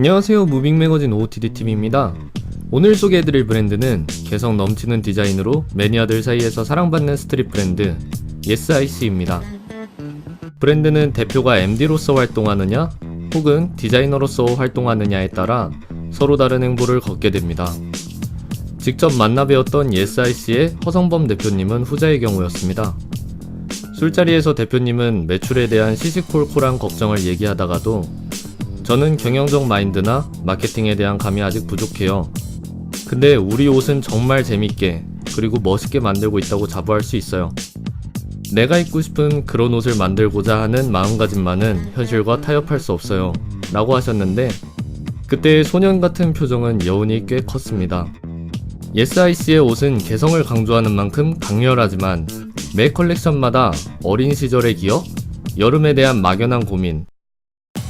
안녕하세요 무빙 매거진 OOTD 팀입니다. 오늘 소개해드릴 브랜드는 개성 넘치는 디자인으로 매니아들 사이에서 사랑받는 스트릿 브랜드 YesIC입니다. 브랜드는 대표가 MD로서 활동하느냐 혹은 디자이너로서 활동하느냐에 따라 서로 다른 행보를 걷게 됩니다. 직접 만나 뵈었던 YesIC의 허성범 대표님은 후자의 경우였습니다. 술자리에서 대표님은 매출에 대한 시시콜콜한 걱정을 얘기하다가도 저는 경영적 마인드나 마케팅에 대한 감이 아직 부족해요. 근데 우리 옷은 정말 재밌게 그리고 멋있게 만들고 있다고 자부할 수 있어요. 내가 입고 싶은 그런 옷을 만들고자 하는 마음가짐만은 현실과 타협할 수 없어요. 라고 하셨는데 그때의 소년 같은 표정은 여운이 꽤 컸습니다. 예스아이스의 옷은 개성을 강조하는 만큼 강렬하지만 매 컬렉션마다 어린 시절의 기억, 여름에 대한 막연한 고민,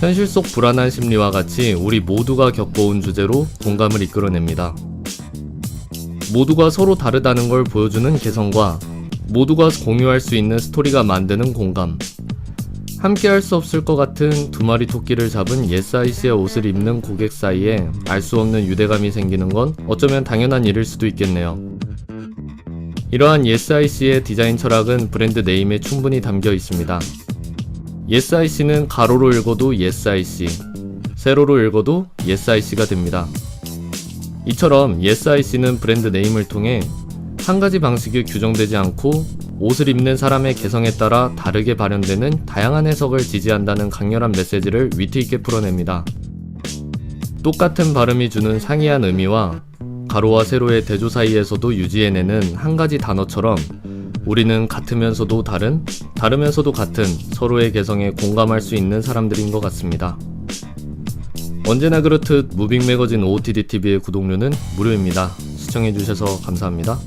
현실 속 불안한 심리와 같이 우리 모두가 겪어온 주제로 공감을 이끌어냅니다. 모두가 서로 다르다는 걸 보여주는 개성과 모두가 공유할 수 있는 스토리가 만드는 공감. 함께 할 수 없을 것 같은 두 마리 토끼를 잡은 예스아이스의 옷을 입는 고객 사이에 알 수 없는 유대감이 생기는 건 어쩌면 당연한 일일 수도 있겠네요. 이러한 예스아이스의 디자인 철학은 브랜드 네임에 충분히 담겨 있습니다. 예스아이씨는 가로로 읽어도 예스아이씨, 세로로 읽어도 예스아이씨가 됩니다. 이처럼 예스아이씨는 브랜드 네임을 통해 한 가지 방식이 규정되지 않고 옷을 입는 사람의 개성에 따라 다르게 발현되는 다양한 해석을 지지한다는 강렬한 메시지를 위트 있게 풀어냅니다. 똑같은 발음이 주는 상이한 의미와 가로와 세로의 대조 사이에서도 유지해내는 한 가지 단어처럼 우리는 같으면서도 다른, 다르면서도 같은 서로의 개성에 공감할 수 있는 사람들인 것 같습니다. 언제나 그렇듯 무빙 매거진 OOTD TV의 구독료는 무료입니다. 시청해주셔서 감사합니다.